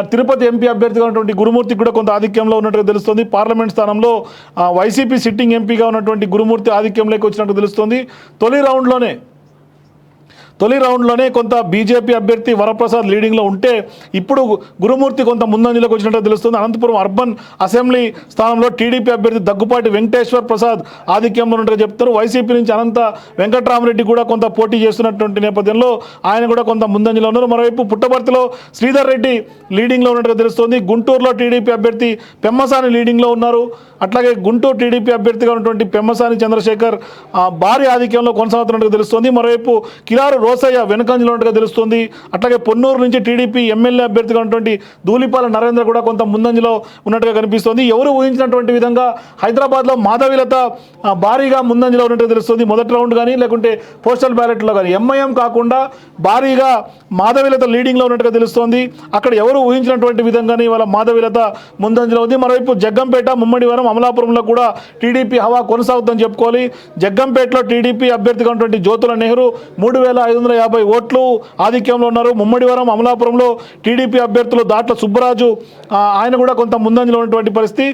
Tirupati MP అభ్యర్థిగా ఉన్నటువంటి గురుమూర్తి కూడా కొంత ఆధిక్యంలో ఉన్నట్టుగా తెలుస్తుంది. పార్లమెంట్ స్థానంలో వైసీపీ సిట్టింగ్ ఎంపీగా ఉన్నటువంటి గురుమూర్తి ఆధిక్యంలోకి వచ్చినట్టు తెలుస్తుంది. తొలి రౌండ్లోనే తొలి రౌండ్లోనే కొంత బీజేపీ అభ్యర్థి వరప్రసాద్ లీడింగ్లో ఉంటే ఇప్పుడు గురుమూర్తి కొంత ముందంజలోకి వచ్చినట్టు తెలుస్తుంది. అనంతపురం అర్బన్ అసెంబ్లీ స్థానంలో టీడీపీ అభ్యర్థి దగ్గుపాటి వెంకటేశ్వర్ ప్రసాద్ ఆధిక్యంలో ఉన్నట్టుగా చెప్తారు. వైసీపీ నుంచి అనంత వెంకట్రామరెడ్డి కూడా కొంత పోటీ చేస్తున్నటువంటి నేపథ్యంలో ఆయన కూడా కొంత ముందంజలో ఉన్నారు. మరోవైపు పుట్టపర్తిలో శ్రీధర్ రెడ్డి లీడింగ్లో ఉన్నట్టుగా తెలుస్తుంది. గుంటూరులో టీడీపీ అభ్యర్థి పెమ్మసాని లీడింగ్లో ఉన్నారు. అట్లాగే గుంటూరు టీడీపీ అభ్యర్థిగా ఉన్నటువంటి పెమ్మసాని చంద్రశేఖర్ భారీ ఆధిక్యంలో కొనసాగుతున్నట్టుగా తెలుస్తుంది. మరోవైపు కిలారు రోసయ్య వెనుకంజలో ఉన్నట్టుగా తెలుస్తుంది. అట్లాగే పొన్నూరు నుంచి టీడీపీ ఎమ్మెల్యే అభ్యర్థిగా ఉన్నటువంటి ధూలిపాల నరేంద్ర కూడా కొంత ముందంజలో ఉన్నట్టుగా కనిపిస్తోంది. ఎవరు ఊహించినటువంటి విధంగా హైదరాబాద్లో మాధవిలత భారీగా ముందంజలో ఉన్నట్టుగా తెలుస్తుంది. మొదటి రౌండ్ కానీ లేకుంటే పోస్టల్ బ్యాలెట్లో కానీ ఎంఐఎం కాకుండా భారీగా మాధవిలత లీడింగ్లో ఉన్నట్టుగా తెలుస్తోంది. అక్కడ ఎవరు ఊహించినటువంటి విధంగానే ఇవాళ మాధవిలత ముందంజలో ఉంది. మరోవైపు జగ్గంపేట ముమ్మడివరం అమలాపురంలో కూడా టీడీపీ హవా కొనసాగుతుందని చెప్పుకోవాలి. జగ్గంపేటలో టీడీపీ అభ్యర్థిగా ఉన్నటువంటి జ్యోతుల నెహ్రూ మూడు వేల ఐదు వందల యాభై ఓట్లు ఆధిక్యంలో ఉన్నారు. ముమ్మడివరం అమలాపురంలో టీడీపీ అభ్యర్థులు దాట్ల సుబ్బరాజు ఆయన కూడా కొంత ముందంజలో ఉన్నటువంటి పరిస్థితి.